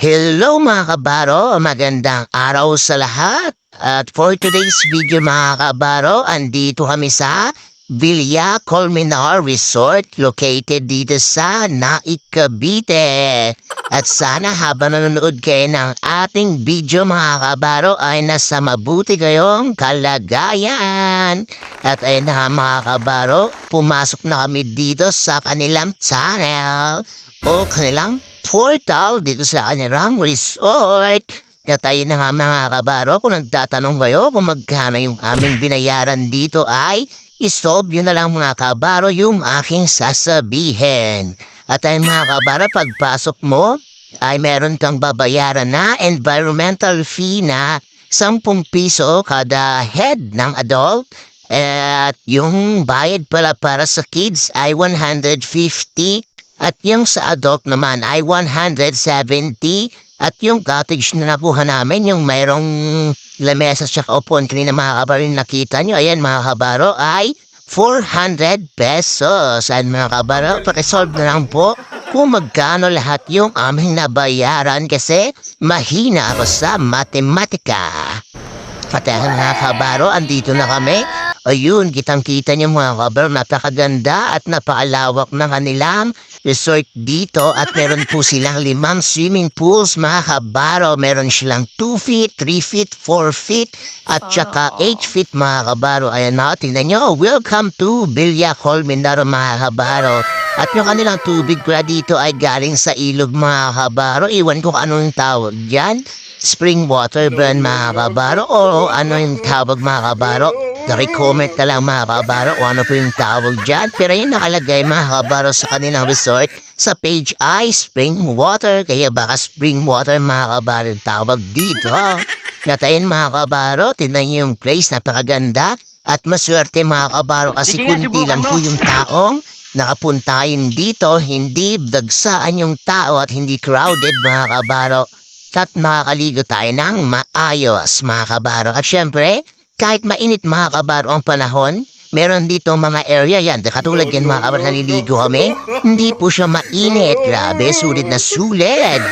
Hello mga kabaro, magandang araw sa lahat. At for today's video mga kabaro, andito kami sa Villa Colmenar Resort located dito sa Naik, Cavite. At sana habang nanonood kayo ng ating video mga kabaro ay nasa mabuti kayong kalagayan. At ayun na mga kabaro, pumasok na kami dito sa kanilang channel o kanilang portal dito sa kanilang resort. At ayun na nga mga kabaro, kung nagtatanong kayo kung magkano yung aming binayaran dito ay isolve yun na lang mga kabaro yung aking sasabihin. At ayun mga kabaro, pagpasok mo ay meron kang babayaran na environmental fee na 10 piso kada head ng adult. At yung bayad pala para sa kids ay 150 at yung sa adult naman ay 170 at yung cottage na nakuha namin, yung mayroong lamesa at upuan kanina mga kabaro nakita nyo, ayan mga kabaro ay 400 pesos. At mga kabaro, pakisolve na lang po kung magkano lahat yung aming nabayaran kasi mahina ako sa matematika. Patahan mga kabaro, andito na kami. Ayun, kitang-kita niyo mga kabaro, napakaganda at napakalawak ng kanilang resort dito at meron po silang limang swimming pools mga kabaro. Meron silang 2 feet, 3 feet, 4 feet at saka 8 feet mga kabaro. Ayan na, tingnan nyo. Welcome to Villa Colmenaro mga kabaro. At yung kanilang tubig pala dito ay galing sa ilog mga kabaro. Iwan ko anong tawag dyan. Spring water brand mga kabaro o ano yung tawag mga kabaro. Naki-comment na lang mga kabaro o ano po yung tawag dyan. Pero yung nakalagay mga kabaro sa kanilang resort sa page ay spring water. Kaya baka spring water mga kabaro yung tawag dito. Natayin mga kabaro, tinan niyo yung place, napakaganda. At maswerte mga kabaro kasi kunti lang po yung taong nakapuntahin dito. Hindi dagsaan yung tao at hindi crowded mga kabaro. At makakaligo tayo ng maayos mga kabaro. At syempre, kahit mainit mga kabaro ang panahon, meron dito mga area yan. Katulad yan mga kabaro naliligo kami. Hindi po siya mainit. Grabe, sulit na sulit.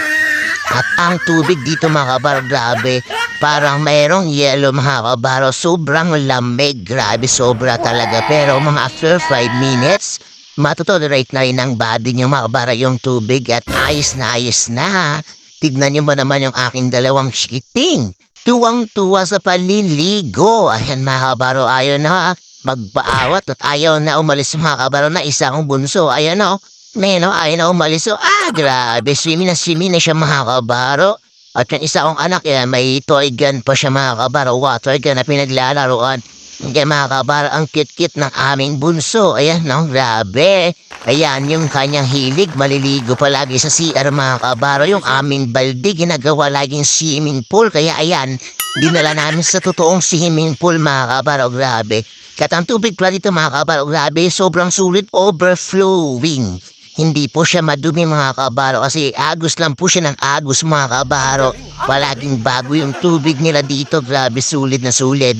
At ang tubig dito mga kabaro, grabe. Parang mayroong yellow mga kabaro. Sobrang lamig. Grabe, sobra talaga. Pero mga after 5 minutes, matutolerate na rin ang body niyo mga kabaro yung tubig at ayos na ayos na. Tignan niyo ba naman yung aking dalawang shipping? Tuwang-tuwa sa paliligo. Ayan mga kabaro, ayaw na magpaawat at ayaw na umalis mga kabaro na isa akong bunso. Ayan na, Neno, ayaw na umalis. So, ah, grabe, swimming na swimming na siya mga kabaro. At yung isa kong anak, eh, may toy gun pa siya mga kabaro, water gun na pinaglalaroan. Hindi mga kabaro, ang cute-cute ng aming bunso. Ayan, no, grabe. Ayan, yung kanyang hilig, maliligo palagi sa CR mga kabaro. Yung aming balde, ginagawa laging swimming pool. Kaya ayan, dinala namin sa totoong swimming pool mga kabaro. Grabe. Kat ang tubig pala dito mga kabaro, grabe, sobrang sulit, overflowing. Hindi po siya madumi mga kabaro kasi agos lang po siya ng agos mga kabaro. Palaging bago yung tubig nila dito, grabe, sulit na sulit.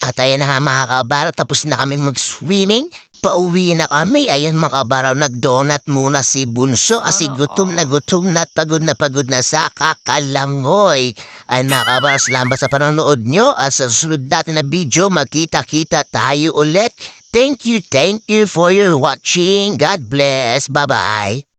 At ayan na nga mga kabaro, tapos na kami mag-swimming. Pauwi na kami. Ayan mga kabaro, nag-donut muna si Bunso kasi gutom na gutom na pagod na pagod na sa kakalangoy. Ay mga kabaro, salamat sa panonood nyo at sa susunod natin na video, magkita-kita tayo ulit. Thank you, thank you for your watching. God bless. Bye-bye.